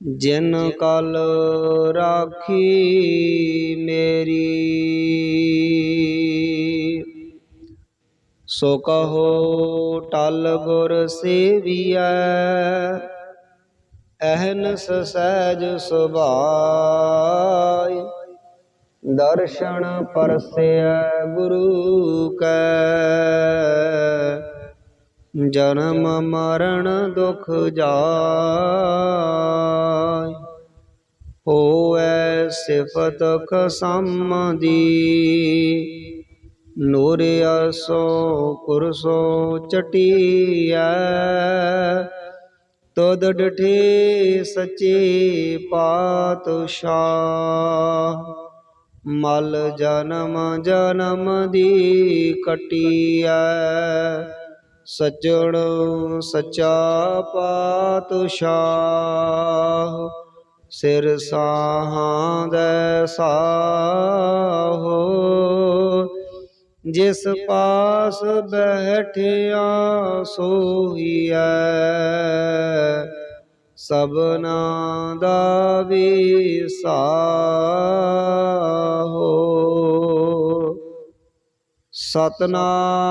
ਜਿਨ ਕਲ ਰਾਖੀ ਮੇਰੀ, ਸੋ ਕਹੋ ਟਲ ਗੁਰ ਸੇਵੀਐ, ਅਹਨਸ ਸਹਿਜ ਸੁਭਾਇ, ਦਰਸ਼ਨ ਪਰਸੈ ਗੁਰੂ ਕੈ। ਜਨਮ ਮਰਨ ਦੁਖ ਜਾਇ ਹੋਐ ਸਿਫਤ ਖਸਮ ਦੀ ਨੂਰ ਅਸੋ ਕੁਰਸੋ ਚਟੀਐ। ਤਦ ਡਠੇ ਸੱਚੇ ਪਾਤਸ਼ਾਹ, ਮਲ ਜਨਮ ਜਨਮ ਦੀ ਕਟੀਐ। ਸੱਜਣ ਸੱਚਾ ਪਾਤਸ਼ਾਹ, ਸਿਰ ਸਾਹਾਂ ਦੇ ਸਾਹੋ ਜਿਸ ਪਾਸ ਬੈਠਿਆ ਸੋਈਐ ਸਭਨਾ ਦਾ ਵਿਸਾਹੋ ਸਤਨਾਮ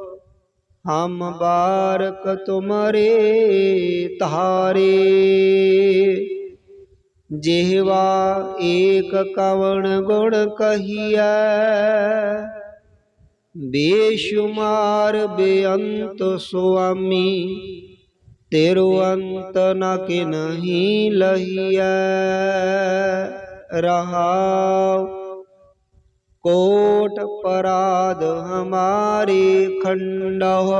ਹਮ ਬਾਰਕ ਤੁਮਰੇ ਤਾਰੇ ਜਿਹਵਾ ਏਕ ਕਵਣ ਗੁਣ ਕਹੀਐ। ਬੇਸ਼ੁਮਾਰ ਬੇਅੰਤ ਸੁਆਮੀ, ਤੇਰੋ ਅੰਤ ਨ ਕਿਨਹੀ ਲਹੀਐ। ਰਹਾਉ ਕੋਟ ਪਰਾਧ ਹਮਾਰੇ ਖੰਡਹੁ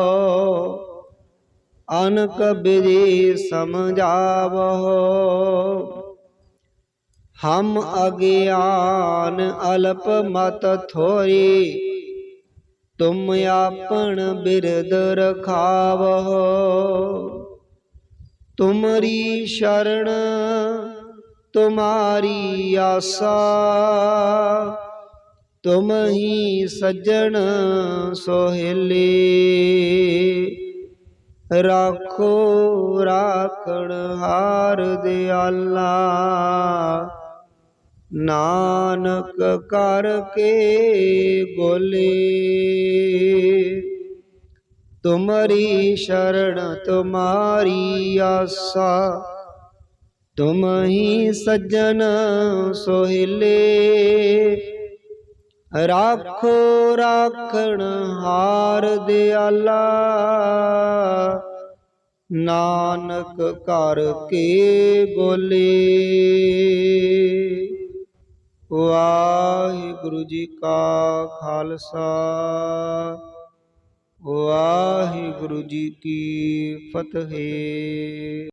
ਅਨਕ ਬਿਦੇ ਸਮਝਾਵਹੁ ਹਮ ਅਗਿਆਨ ਅਲਪ ਮਤ ਥੋਰੀ ਤੁਮ ਆਪਣ ਬਿਰਦ ਰਖਾਵਹੁ ਤੁਮਰੀ ਸ਼ਰਣ ਤੁਮਾਰੀ ਆਸਾ ਤੁਮ ਹੀ ਸੱਜਣ ਸੋਹਿਲੇ। ਰਾਖੋ ਰਾਖਣ ਹਾਰ ਦਿਆਲਾ। ਨਾਨਕ ਕਰਕੇ ਗੋਲੇ ਤੁਮਰੀ ਸ਼ਰਣ ਤੁਮਾਰੀ ਆਸਾ। ਤੁਮ ਹੀ ਸੱਜਣ ਸੋਹਿਲੇ। ਰਾਖੋ ਰਾਖਣ ਹਾਰ ਦਿਆਲਾ। ਨਾਨਕ ਕਰ ਕੇ ਬੋਲੇ। ਵਾਹਿਗੁਰੂ ਜੀ ਕਾ ਖਾਲਸਾ। ਵਾਹਿਗੁਰੂ ਜੀ ਕੀ ਫਤਿਹ।